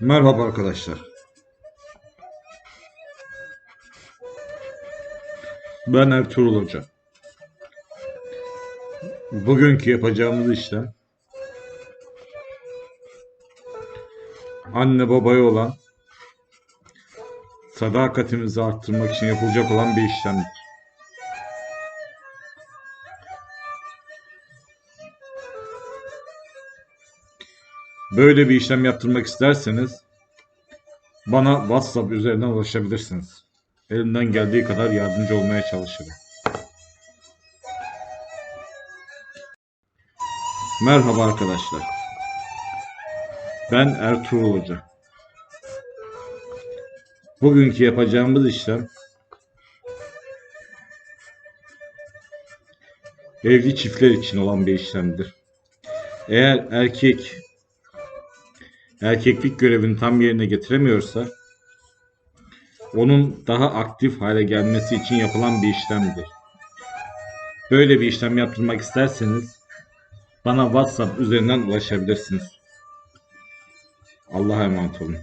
Merhaba arkadaşlar. Ben Ertuğrul Hoca. Bugünkü yapacağımız işlem anne babaya olan sadakatimizi arttırmak için yapılacak olan bir işlemdir. Böyle bir işlem yaptırmak isterseniz bana WhatsApp üzerinden ulaşabilirsiniz. Elimden geldiği kadar yardımcı olmaya çalışırım. Merhaba arkadaşlar. Ben Ertuğrul Hoca. Bugünkü yapacağımız işlem evli çiftler için olan bir işlemdir. Eğer erkek erkeklik görevini tam yerine getiremiyorsa onun daha aktif hale gelmesi için yapılan bir işlemdir. Böyle bir işlem yaptırmak isterseniz bana WhatsApp üzerinden ulaşabilirsiniz. Allah'a emanet olun.